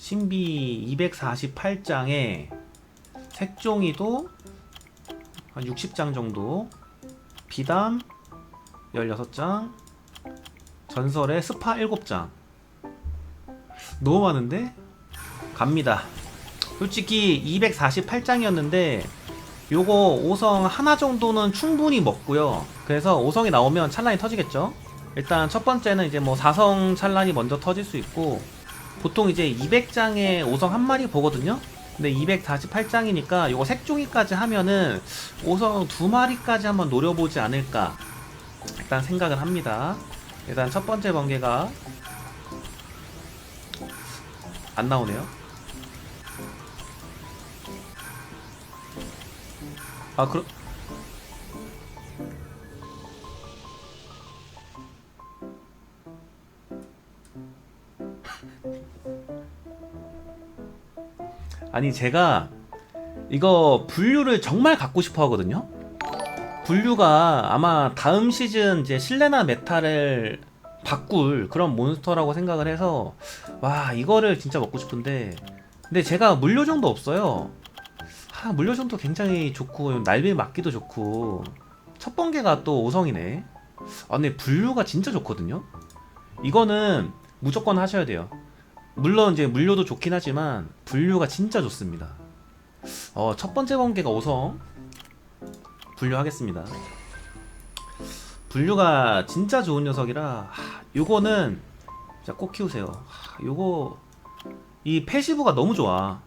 신비 248장에 색종이도 한 60장 정도 비담 16장 전설의 스파 7장. 너무 많은데? 갑니다. 솔직히 248장이었는데 요거 5성 하나 정도는 충분히 먹고요. 그래서 5성이 나오면 찰란이 터지겠죠? 일단 첫 번째는 이제 뭐 4성 찰란이 먼저 터질 수 있고 보통 이제 200장에 5성 한 마리 보거든요. 근데 248장이니까 요거 색종이까지 하면은 5성 두 마리까지 한번 노려보지 않을까 일단 생각을 합니다. 일단 첫 번째 번개가 안 나오네요. 아 그럼 아니 제가 이거 분류를 정말 갖고 싶어 하거든요. 분류가 아마 다음 시즌 이제 실내나 메타를 바꿀 그런 몬스터라고 생각을 해서 와 이거를 진짜 먹고 싶은데 근데 제가 물료정도 없어요. 아, 물료정도 굉장히 좋고 날개 맞기도 좋고 첫 번개가 또 5성이네. 아 근데 분류가 진짜 좋거든요. 이거는 무조건 하셔야 돼요. 물론 이제 물료도 좋긴 하지만 분류가 진짜 좋습니다. 어, 첫 번째 번개가 5성 분류하겠습니다. 분류가 진짜 좋은 녀석이라 하, 요거는 진짜 꼭 키우세요. 하, 요거 이 패시브가 너무 좋아.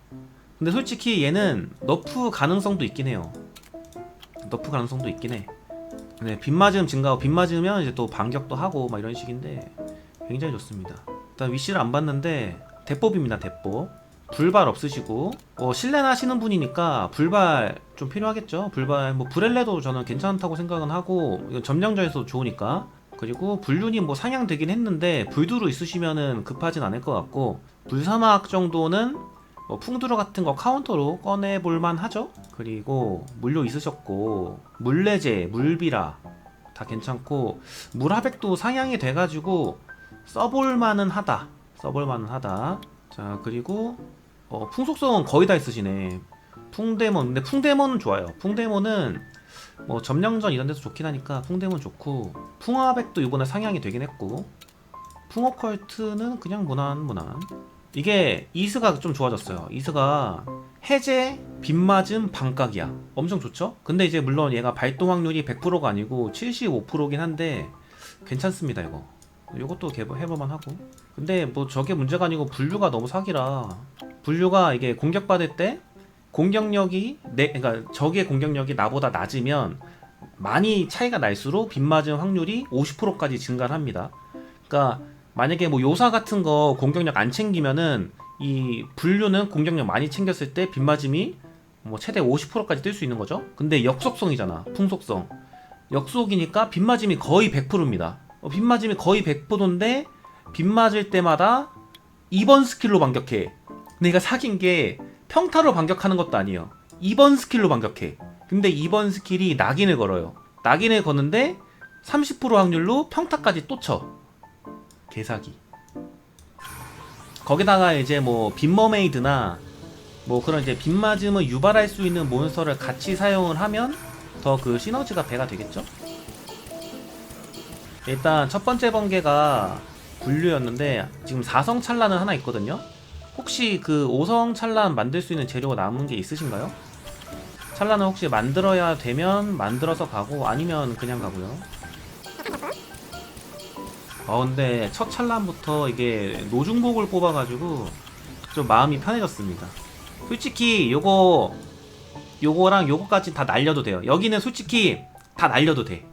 근데 솔직히 얘는 너프 가능성도 있긴 해요. 너프 가능성도 있긴 해. 네, 빗 맞음 증가하고 빗 맞으면 이제 또 반격도 하고 막 이런 식인데 굉장히 좋습니다. 일단 위시를 안 봤는데 대법입니다 대법. 불발 없으시고. 어, 실내나 하시는 분이니까 불발 좀 필요하겠죠? 불발 뭐 브렐레도 저는 괜찮다고 생각은 하고 점령전에서 좋으니까. 그리고 불륜이 뭐 상향되긴 했는데 불두루 있으시면은 급하진 않을 것 같고 불사막 정도는 뭐 풍두루 같은 거 카운터로 꺼내 볼만 하죠? 그리고 물료 있으셨고 물레제 물비라 다 괜찮고 물하백도 상향이 돼가지고 써볼만은 하다. 써볼만은 하다. 자 그리고 어, 풍속성은 거의 다 있으시네. 풍데몬 근데 풍데몬은 좋아요. 풍데몬은 뭐 점령전 이런 데서 좋긴 하니까 풍데몬 좋고 풍화백도 이번에 상향이 되긴 했고 풍어컬트는 그냥 무난 무난. 이게 이스가 좀 좋아졌어요. 이스가 해제, 빗맞음, 반각이야. 엄청 좋죠? 근데 이제 물론 얘가 발동 확률이 100%가 아니고 75%긴 한데 괜찮습니다 이거. 이것도 개발 해볼만 하고. 근데 뭐 저게 문제가 아니고 분류가 너무 사기라. 분류가 이게 공격받을 때 공격력이 내 그러니까 적의 공격력이 나보다 낮으면 많이 차이가 날수록 빗맞은 확률이 50%까지 증가를 합니다. 그러니까 만약에 뭐 요사 같은 거 공격력 안 챙기면은 이 분류는 공격력 많이 챙겼을 때 빗맞음이 뭐 최대 50%까지 뜰 수 있는 거죠. 근데 역속성이잖아. 풍속성. 역속이니까 빗맞음이 거의 100%입니다. 어, 빗맞음이 거의 100%인데 빗 맞을 때마다 2번 스킬로 반격해. 근데 얘가 사귄 게 평타로 반격하는 것도 아니에요. 2번 스킬로 반격해. 근데 2번 스킬이 낙인을 걸어요. 낙인을 거는데 30% 확률로 평타까지 또 쳐. 개사기. 거기다가 이제 뭐 빗머메이드나 뭐 그런 이제 빗 맞음을 유발할 수 있는 몬스터를 같이 사용을 하면 더 그 시너지가 배가 되겠죠? 일단 첫 번째 번개가 분류였는데 지금 4성 찰란은 하나 있거든요. 혹시 그 5성 찰란 만들 수 있는 재료가 남은 게 있으신가요? 찰란은 혹시 만들어야 되면 만들어서 가고 아니면 그냥 가고요. 어 근데 첫 찰란부터 이게 노중복을 뽑아가지고 좀 마음이 편해졌습니다. 솔직히 요거 요거랑 요거까지 다 날려도 돼요. 여기는 솔직히 다 날려도 돼.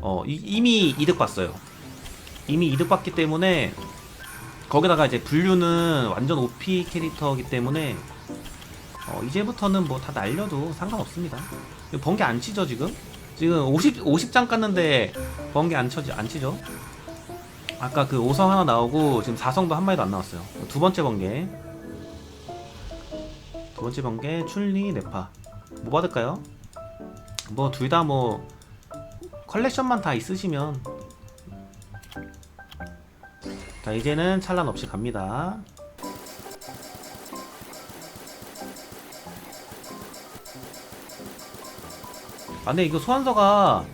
어 이- 이미 이득 봤어요. 이미 이득 봤기 때문에 거기다가 이제 분류는 완전 OP 캐릭터이기 때문에 어, 이제부터는 뭐 다 날려도 상관없습니다. 번개 안 치죠 지금? 지금 50 50장 깠는데 번개 안 쳐지 안 치죠? 아까 그 5성 하나 나오고 지금 4성도 한 마리도 안 나왔어요. 두 번째 번개. 두 번째 번개 출리 네파. 뭐 받을까요? 뭐 둘 다뭐 컬렉션만 다 있으시면 자 이제는 찬란 없이 갑니다 아 근데 이거 소환서가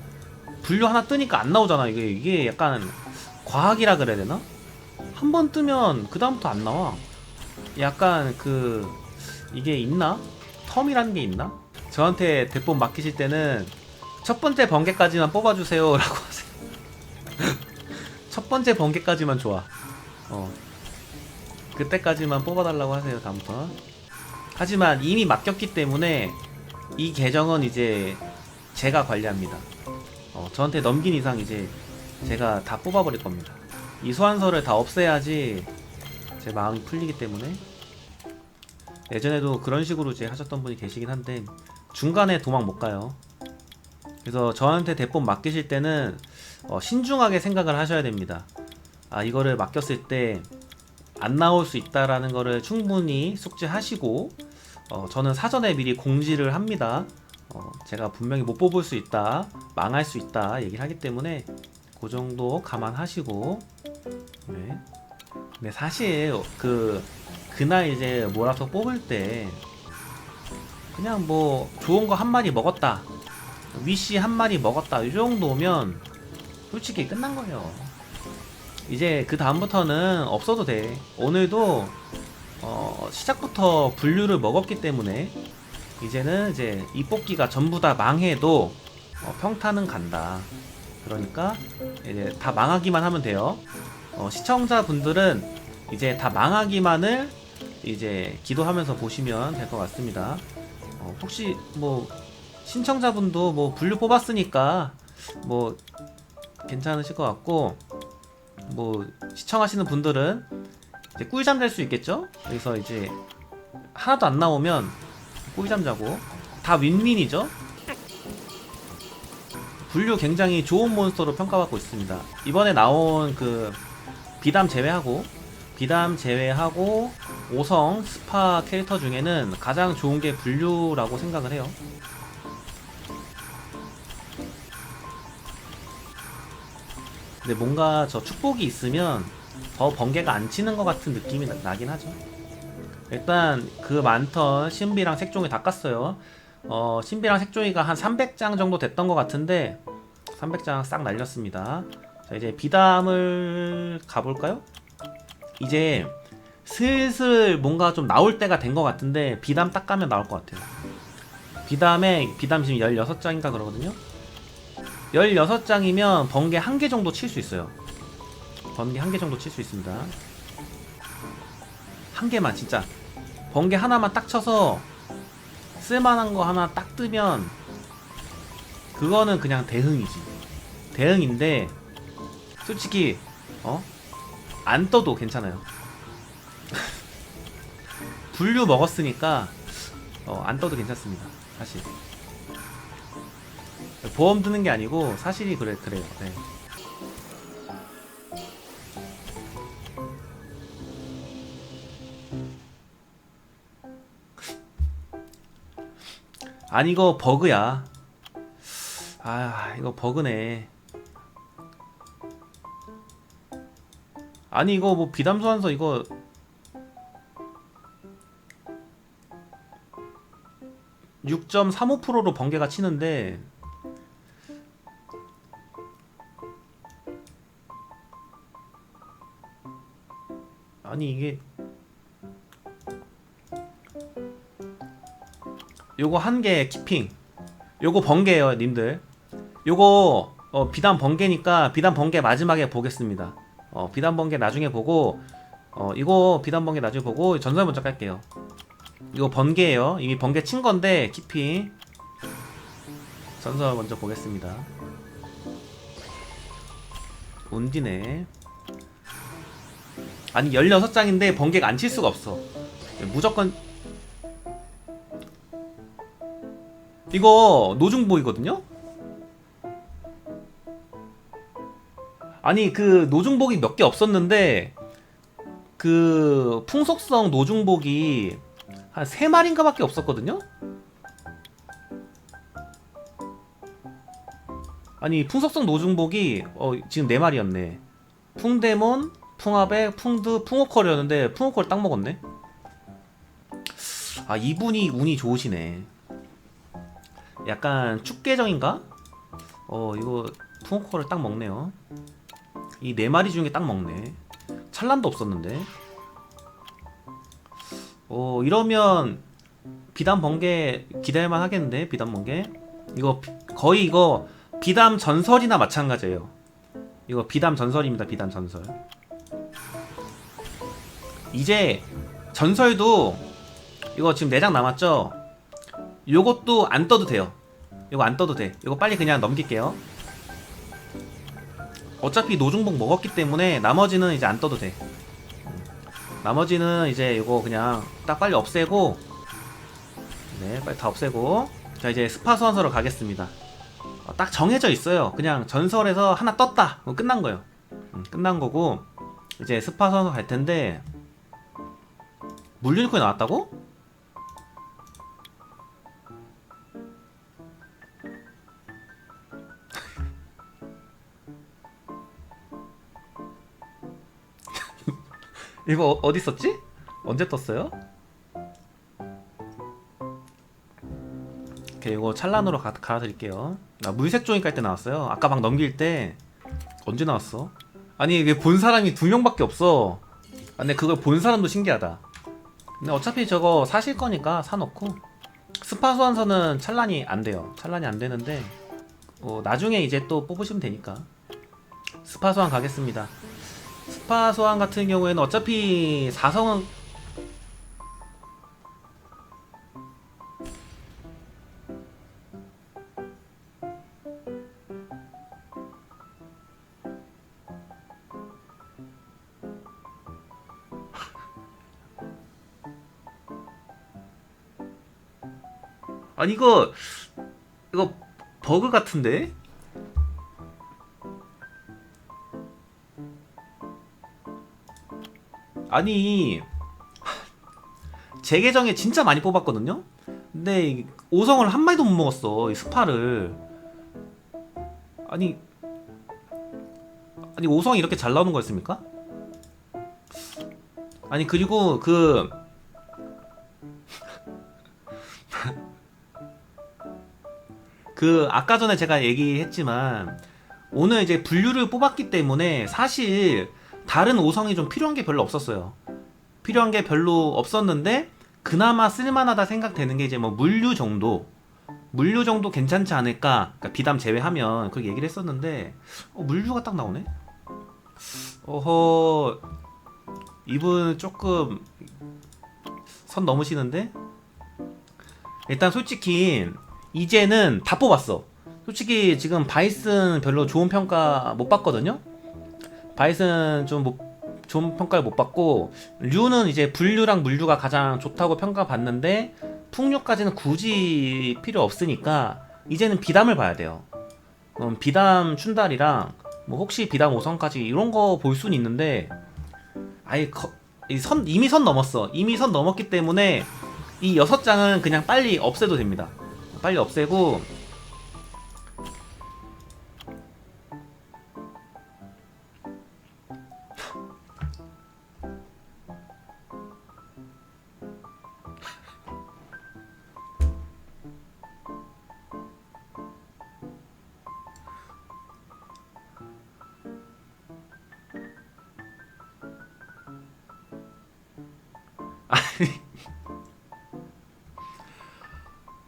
분류 하나 뜨니까 안 나오잖아 이게 이게 약간 과학이라 그래야 되나? 한 번 뜨면 그 다음부터 안 나와 약간 그 이게 있나? 텀이라는 게 있나? 저한테 대본 맡기실 때는 첫 번째 번개까지만 뽑아주세요. 라고 하세요. 첫 번째 번개까지만 좋아. 어. 그때까지만 뽑아달라고 하세요 다음부터 하지만 이미 맡겼기 때문에 이 계정은 이제 제가 관리합니다. 어, 저한테 넘긴 이상 이제 제가 다 뽑아버릴 겁니다. 이 소환서를 다 없애야지 제 마음이 풀리기 때문에. 예전에도 그런 식으로 이제 하셨던 분이 계시긴 한데 중간에 도망 못 가요. 그래서 저한테 대본 맡기실 때는 어, 신중하게 생각을 하셔야 됩니다. 아 이거를 맡겼을 때 안 나올 수 있다라는 거를 충분히 숙지하시고 어, 저는 사전에 미리 공지를 합니다. 어, 제가 분명히 못 뽑을 수 있다, 망할 수 있다 얘기를 하기 때문에 그 정도 감안하시고 네. 근데 사실 그 그날 이제 몰아서 뽑을 때 그냥 뭐 좋은 거 한 마리 먹었다 위시 한 마리 먹었다. 이 정도면 솔직히 끝난 거예요. 이제 그 다음부터는 없어도 돼. 오늘도 어 시작부터 분류를 먹었기 때문에 이제는 이제 이 뽑기가 전부 다 망해도 어 평타는 간다. 그러니까 이제 다 망하기만 하면 돼요. 어 시청자분들은 이제 다 망하기만을 이제 기도하면서 보시면 될 것 같습니다. 어, 혹시 뭐 신청자분도 뭐 분류 뽑았으니까 뭐 괜찮으실 것 같고 뭐 시청하시는 분들은 이제 꿀잠 잘 수 있겠죠? 그래서 이제 하나도 안 나오면 꿀잠 자고 다 윈윈이죠? 분류 굉장히 좋은 몬스터로 평가받고 있습니다. 이번에 나온 그 비담 제외하고 비담 제외하고 5성 스파 캐릭터 중에는 가장 좋은 게 분류라고 생각을 해요. 근데 뭔가 저 축복이 있으면 더 번개가 안 치는 것 같은 느낌이 나, 나긴 하죠. 일단 그 많던 신비랑 색종이 다 깠어요. 어, 신비랑 색종이가 한 300장 정도 됐던 것 같은데 300장 싹 날렸습니다. 자 이제 비담을 가볼까요? 이제 슬슬 뭔가 좀 나올 때가 된 것 같은데 비담 딱 가면 나올 것 같아요. 비담에 비담 지금 16장인가 그러거든요. 16장이면 번개 한 개 정도 칠 수 있어요. 번개 한 개 정도 칠 수 있습니다. 한 개만 진짜 번개 하나만 딱 쳐서 쓸만한 거 하나 딱 뜨면 그거는 그냥 대흥이지. 대흥인데 솔직히 어? 안 떠도 괜찮아요. 분류 먹었으니까 어, 안 떠도 괜찮습니다. 사실 보험 드는 게 아니고 사실이 그래 그래요. 네. 아니 이거 버그야. 아 이거 버그네. 아니 이거 뭐 비담 소환서 이거 (6.35%로) 번개가 치는데 아니 이게 요거 한 개 키핑. 요거 번개예요 님들. 요거 어, 비단 번개니까 비단 번개 마지막에 보겠습니다. 어, 비단 번개 나중에 보고 어, 이거 비단 번개 나중에 보고 전설 먼저 깔게요. 이거 번개예요. 이미 번개 친 건데 키핑. 전설 먼저 보겠습니다. 온디네 아니 16장인데 번개가 안 칠 수가 없어 무조건 이거 노중복이거든요? 아니 그 노중복이 몇 개 없었는데 그 풍속성 노중복이 한세 마리인가 밖에 없었거든요? 아니 풍속성 노중복이 어 지금 네 마리였네 풍데몬, 풍아백, 풍드, 풍호컬이었는데 풍호컬 딱 먹었네. 아 이분이 운이 좋으시네. 약간 축계정인가? 어 이거 푸우코를 딱 먹네요. 이 네 마리 중에 딱 먹네. 찰란도 없었는데. 어 이러면 비담 번개 기대할만 하겠는데 비담 번개? 이거 비- 거의 이거 비담 전설이나 마찬가지예요. 이거 비담 전설입니다 비담 전설 이제 전설도 이거 지금 4장 남았죠? 요것도 안 떠도 돼요. 이거 안 떠도 돼. 이거 빨리 그냥 넘길게요. 어차피 노중복 먹었기 때문에 나머지는 이제 안 떠도 돼. 음. 나머지는 이제 이거 그냥 딱 빨리 없애고 네 빨리 다 없애고. 자 이제 스파 소환서로 가겠습니다. 어, 딱 정해져 있어요. 그냥 전설에서 하나 떴다. 끝난 거예요. 음, 끝난 거고 이제 스파 소환서 갈 텐데 물 유니콘이 나왔다고? 이거 어- 어디 있었지? 언제 떴어요? 오케이 이거 찰란으로 가, 갈아드릴게요 나 물색종이 깔 때 나왔어요 아까 막 넘길 때 언제 나왔어? 아니 이게 본 사람이 두 명밖에 없어 아, 근데 그걸 본 사람도 신기하다 근데 어차피 저거 사실 거니까 사놓고. 스파 소환서는 찰란이 안 돼요. 찰란이 안 되는데 어, 나중에 이제 또 뽑으시면 되니까. 스파 소환 가겠습니다. 스파 소환 같은 경우에는 어차피 4성은 아니 이거 이거 버그 같은데? 아니 제 계정에 진짜 많이 뽑았거든요. 근데 이 5성을 한 마리도 못 먹었어. 이 스파를. 아니 아니 5성이 이렇게 잘 나오는 거였습니까? 아니 그리고 그 그 아까 전에 제가 얘기했지만 오늘 이제 분류를 뽑았기 때문에 사실 다른 5성이 좀 필요한 게 별로 없었어요. 필요한 게 별로 없었는데 그나마 쓸만하다 생각되는 게 이제 뭐 물류 정도 물류 정도 괜찮지 않을까 그러니까 비담 제외하면 그렇게 얘기를 했었는데 어, 물류가 딱 나오네 어허 이분 조금 선 넘으시는데 일단 솔직히 이제는 다 뽑았어 솔직히 지금 바이슨 별로 좋은 평가 못 받거든요 바이슨 좀 못- 좋은 평가를 못 받고 류는 이제 분류랑 물류가 가장 좋다고 평가받는데 풍류까지는 굳이 필요 없으니까 이제는 비담을 봐야 돼요. 그럼 비담 춘달이랑 뭐 혹시 비담 5선까지 이런 거 볼 수는 있는데 아예 거- 이 선, 이미 선 넘었어. 이미 선 넘었기 때문에 이 여섯 장은 그냥 빨리 없애도 됩니다. 빨리 없애고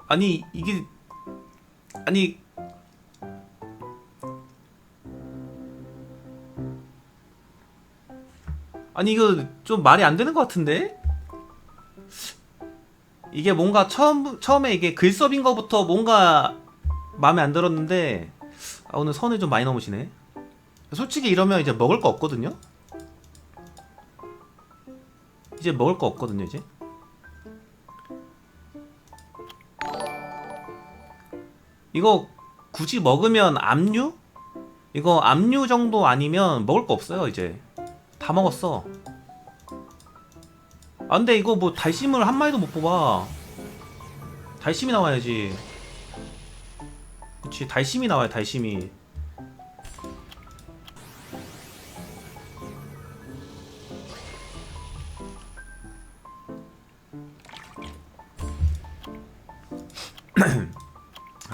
아니 이게 아니 아니 이거 좀 말이 안 되는 것 같은데? 이게 뭔가 처음 처음에 이게 글섭인 거부터 뭔가 마음에 안 들었는데 아, 오늘 선을 좀 많이 넘으시네. 솔직히 이러면 이제 먹을 거 없거든요? 이제 먹을 거 없거든요 이제 이거 굳이 먹으면 압류? 이거 압류 정도 아니면 먹을 거 없어요 이제. 다 먹었어. 아 근데 이거 뭐 달심을 한 마리도 못 뽑아. 달심이 나와야지. 그치 달심이 나와요 달심이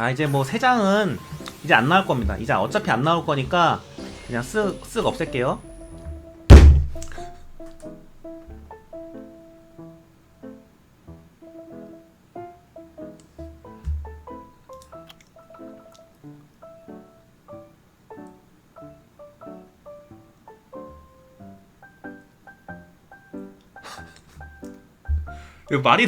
아 이제 뭐 세 장은 이제 안 나올 겁니다. 이제 어차피 안 나올 거니까 그냥 쓱 쓱 없앨게요. 이거 말이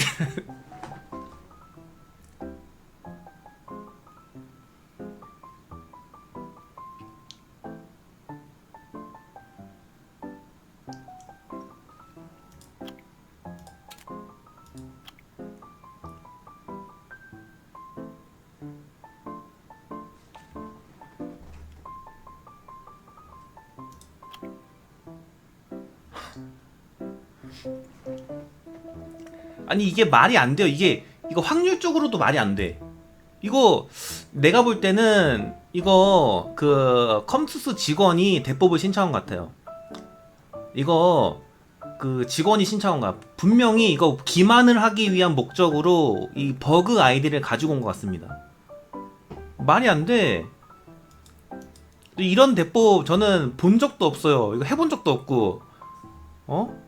아니 이게 말이 안 돼요. 이게 이거 확률적으로도 말이 안 돼. 이거 내가 볼 때는 이거 그 컴투스 직원이 대법을 신청한 것 같아요. 이거 그 직원이 신청한 거야. 분명히 이거 기만을 하기 위한 목적으로 이 버그 아이디를 가지고 온 것 같습니다. 말이 안 돼. 이런 대법 저는 본 적도 없어요. 이거 해본 적도 없고, 어?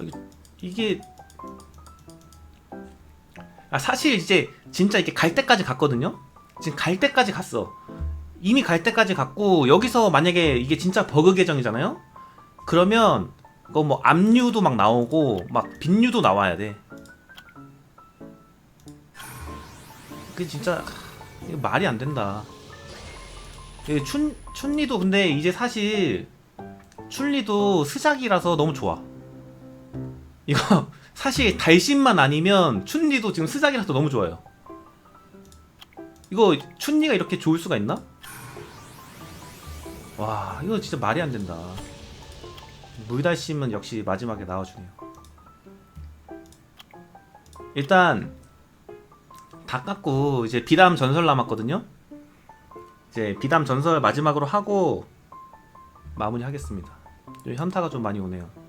아, 이게- 이게 아 사실 이제 진짜 이렇게 갈 때까지 갔거든요. 지금 갈 때까지 갔어. 이미 갈 때까지 갔고 여기서 만약에 이게 진짜 버그 계정이잖아요. 그러면 그거 뭐 압류도 막 나오고 막 빈류도 나와야 돼. 그게 진짜 말이 안 된다. 이게 춘 춘리도 근데 이제 사실 춘리도 스작이라서 너무 좋아. 이거 사실 달심만 아니면 춘리도 지금 스작이라서 너무 좋아요. 이거 춘리가 이렇게 좋을 수가 있나? 와 이거 진짜 말이 안 된다. 물달심은 역시 마지막에 나와주네요. 일단 다 깎고 이제 비담 전설 남았거든요. 이제 비담 전설 마지막으로 하고 마무리 하겠습니다. 현타가 좀 많이 오네요.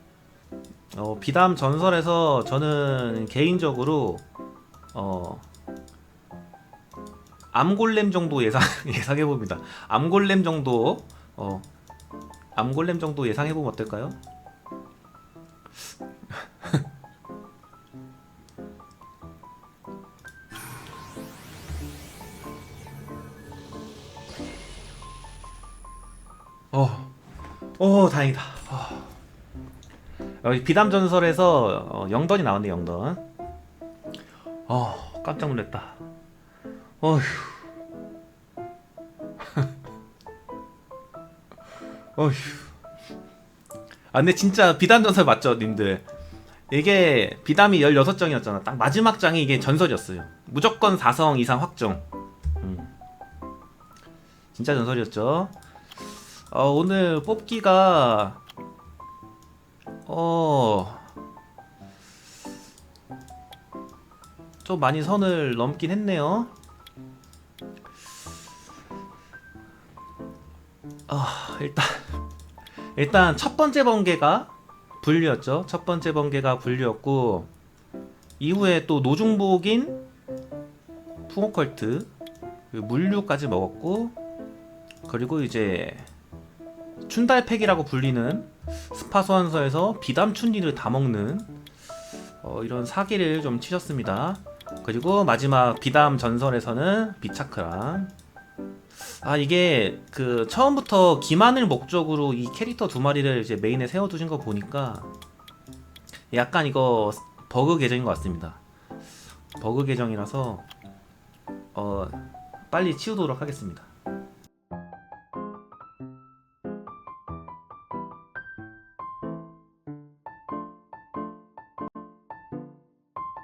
어, 비담 전설에서 저는 개인적으로 어 암골렘 정도 예상 예상해 봅니다. 암골렘 정도 어 암골렘 정도 예상해 보면 어떨까요? 어, 어 다행이다. 어. 여기 비담 전설에서 어, 영던이 나왔네 영던. 어 깜짝 놀랐다. 어휴. 어휴. 아 근데 진짜 비담 전설 맞죠, 님들? 이게 비담이 16장이었잖아. 딱 마지막 장이 이게 전설이었어요. 무조건 4성 이상 확정. 음. 진짜 전설이었죠. 어, 오늘 뽑기가 어. 좀 많이 선을 넘긴 했네요. 아, 일단 일단 첫 번째 번개가 분류였죠. 첫 번째 번개가 분류였고 이후에 또 노중복인 풍어컬트 그리고 물류까지 먹었고 그리고 이제 춘달팩이라고 불리는 스 파 소환서에서 비담 춘리를 다 먹는 어, 이런 사기를 좀 치셨습니다. 그리고 마지막 비담 전설에서는 비차크랑 아 이게 그 처음부터 기만을 목적으로 이 캐릭터 두 마리를 이제 메인에 세워두신 거 보니까 약간 이거 버그 계정인 것 같습니다. 버그 계정이라서 어 빨리 치우도록 하겠습니다.